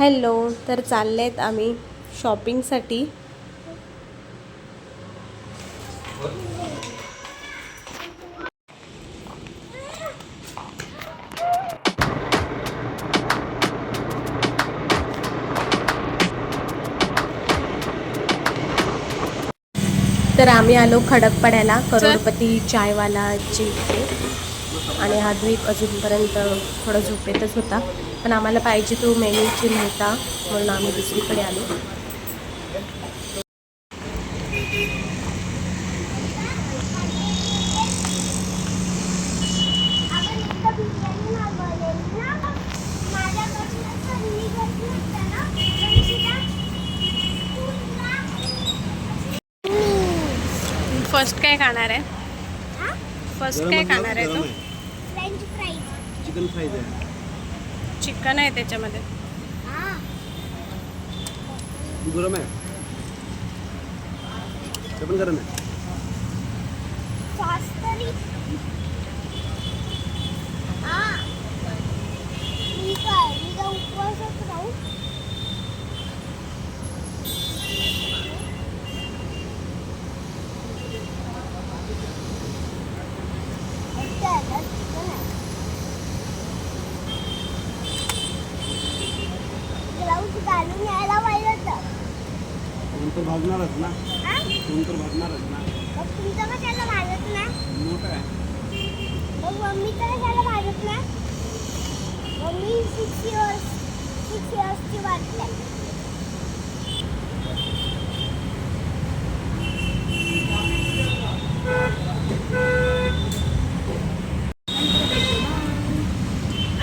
Hello तर चाललेत आम्ही शॉपिंगसाठी. तर आम्ही आलो खडकपाड्याला करोडपती चायवालाची इथे. आणि हा द्वीप अजूनपर्यंत थोडा झोपेतच होता. पण आम्हाला पाहिजे तो मेन्यूची नव्हता म्हणून आम्ही दुसरीकडे आलो. होती फर्स्ट काय खाणार आहे? फर्स्ट काय खाणार आहे तो? फ्रेंच फ्राईज चिकन फ्राईज आहे. चिकन आहे त्याच्यामध्ये. हा गरम आहे. ते पण गरम आहे सॉस तरी हा मी काय मी काय उपवासच राहू एकटं आहे ना, चिकन आहे. ग्लाऊज घालून यायला पाहिजे होतं. नंतर भाजणारच ना? हा? नंतर भाजणारच ना? मग तुमचं भाजत मोठं आहे. मग मम्मीचं कशाला भाजत नाही मम्मी सिक्स इयर्स सिक्स इयर्सची वाटते.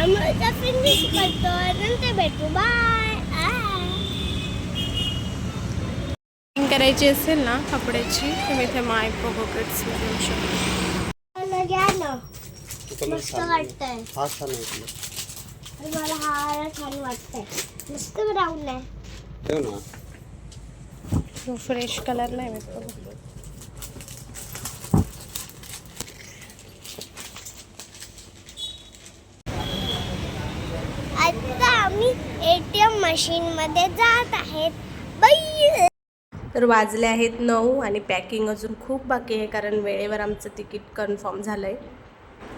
आम्हाला फिनिश करतो नंतर भेटू. बाय करायची असेल ना कपड्याची तुम्ही इथे मायको पॉकेट्स घेऊ शकता. मस्त वाटतंय. हा छान मला हा छान वाटतंय. मस्त ब्राऊन आहे. ठेव ना. फ्रेश कलर नाही आता आम्ही एटीएम मशीन मध्ये जात आहेत. बाई! तर वाजले आहेत नऊ आणि पॅकिंग अजून खूप बाकी आहे कारण वेळेवर आमचं तिकीट कन्फर्म झालं आहे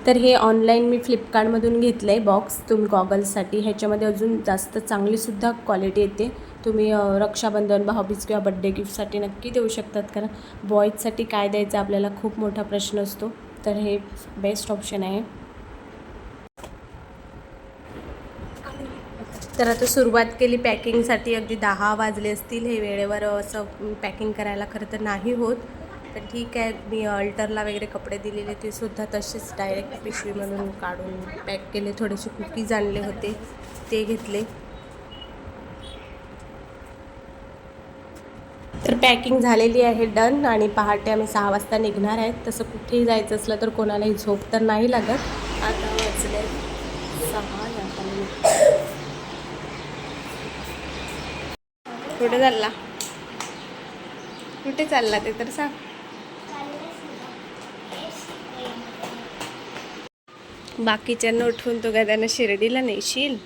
तर हे ऑनलाईन मी फ्लिपकार्टमधून घेतलं आहे बॉक्स तुम्ही गॉगल्ससाठी ह्याच्यामध्ये अजून जास्त चांगलीसुद्धा क्वालिटी येते. तुम्ही रक्षाबंधन भाऊबीज किंवा बड्डे गिफ्टसाठी नक्की देऊ शकतात कारण बॉईजसाठी काय द्यायचं आपल्याला खूप मोठा प्रश्न असतो. तर हे बेस्ट ऑप्शन आहे. तर आता सुरुवात केली पॅकिंगसाठी. अगदी दहा वाजले असतील. हे वेळेवर असं पॅकिंग करायला खरं तर नाही होत. तर ठीक आहे मी अल्टरला वगैरे कपडे दिलेले ते सुद्धा तसेच डायरेक्ट पिशवीमधून काढून पॅक केले. थोडेसे कुकीज आणले होते ते घेतले. तर पॅकिंग झालेली आहे डन आणि पहाटे आम्ही सहा वाजता निघणार आहेत. तसं कुठेही जायचं असलं तर कोणालाही झोप तर नाही लागत. आता वाजले सहा आता मी कुठे चालला? कुठे चालला ते तर सांग. बाकीच्यांना उठवून तू काय त्यांना शिर्डीला नेशील?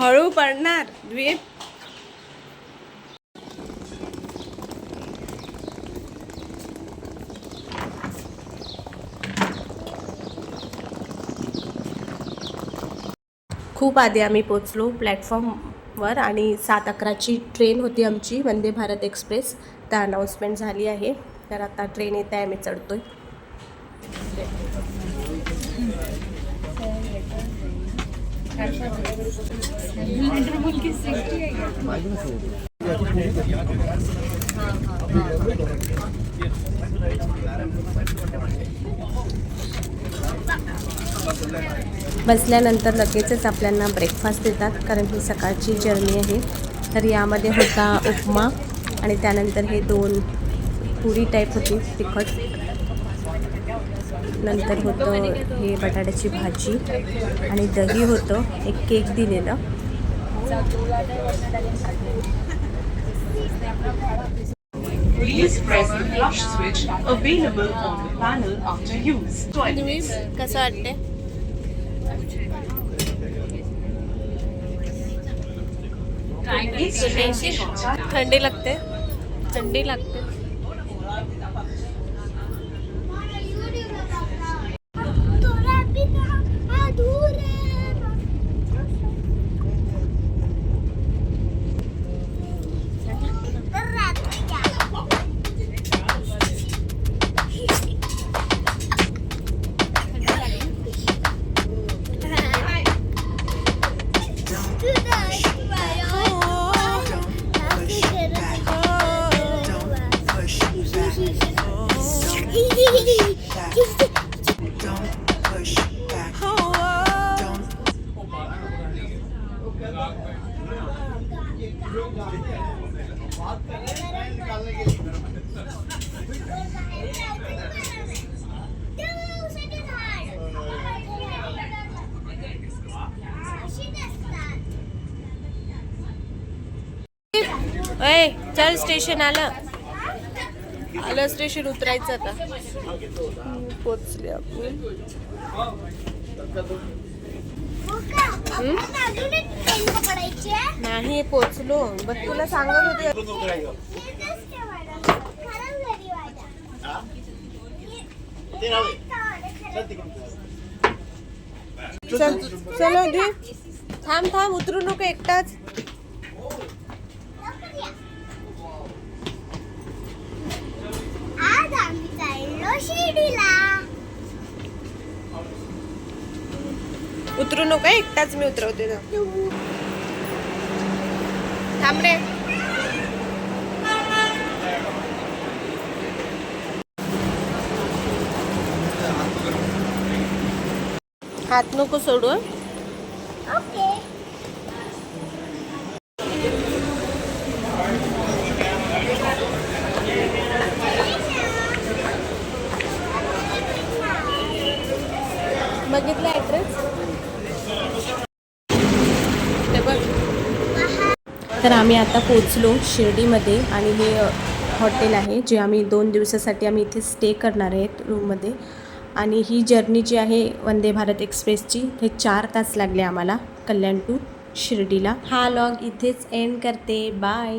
हळू पडणार द्वीप. खूप आधी आम्ही पोचलो प्लॅटफॉर्मवर आणि सात अकराची ट्रेन होती आमची वंदे भारत एक्सप्रेस. तर अनाऊन्समेंट झाली आहे. तर आता ट्रेन येत आहे आम्ही चढतोय. बसल्यानंतर लगेचच आपल्याला ब्रेकफास्ट देतात कारण ही सकाळची जर्नी आहे. तर यामध्ये होता उपमा आणि त्यानंतर हे दोन पुरी टाईप होती तिखट. नंतर होतं हे बटाट्याची भाजी आणि दही होतं एक केक दिलेलं. Please press the flush switch available on the panel after use. Toilets. कसं वाटते थंडी लागते थंडी लागते अय चल स्टेशन आलं. आलं स्टेशन उतरायचं आता. पोचले आपण नाही पोचलो. बघ तुला सांगत होते. चल चलो दे थांब थांब उतरू नको एकटाच. उतरू नको एकटाच मी उतरवते. थांब रे हात नको सोडू. ओके बघितलं ॲड्रेस ते बघ तर आम्ही आता पोचलो शिर्डीमध्ये आणि हे हॉटेल आहे जे आम्ही दोन दिवसासाठी आम्ही इथे स्टे करणार आहेत रूममध्ये. आणि ही जर्नी जी आहे वंदे भारत एक्सप्रेसची हे चार तास लागले आम्हाला कल्याण टू शिर्डीला. हा लॉग इथेच एंड करते. बाय